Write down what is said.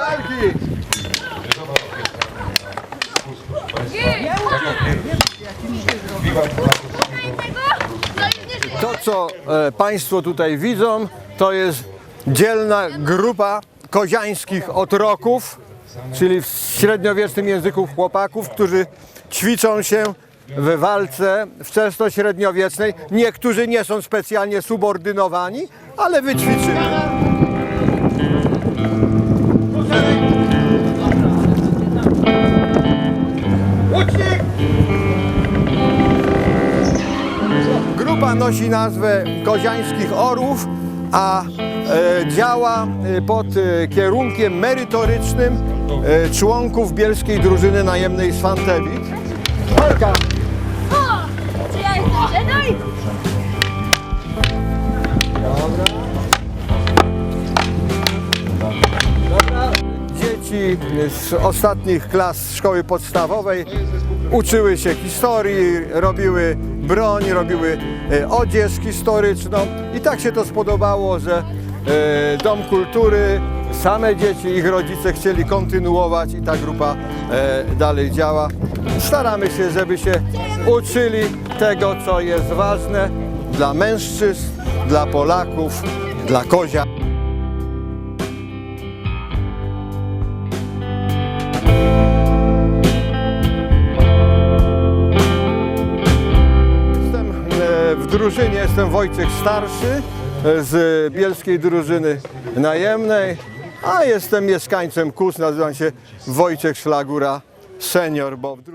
walki! To, co e, Państwo tutaj widzą, to jest dzielna grupa koziańskich otroków, czyli w średniowiecznym języku chłopaków, którzy ćwiczą się w walce wczesno-średniowiecznej. Niektórzy nie są specjalnie subordynowani, ale wyćwiczyli. Grupa nosi nazwę Koziańskich Orłów, a e, działa e, pod e, kierunkiem merytorycznym członków bielskiej drużyny najemnej z Fantewit. Walka! O! Ja jestem Jedi? Dzieci z ostatnich klas szkoły podstawowej uczyły się historii, robiły broń, robiły e, odzież historyczną i tak się to spodobało, że e, Dom Kultury, same dzieci, ich rodzice chcieli kontynuować i ta grupa e, dalej działa. Staramy się, żeby się uczyli tego, co jest ważne dla mężczyzn, dla Polaków, dla kozia. Drużynie, jestem Wojciech Starszy e, z bielskiej drużyny najemnej, a jestem mieszkańcem Kus, nazywam się Wojciech Szlagura senior, bo w drużynie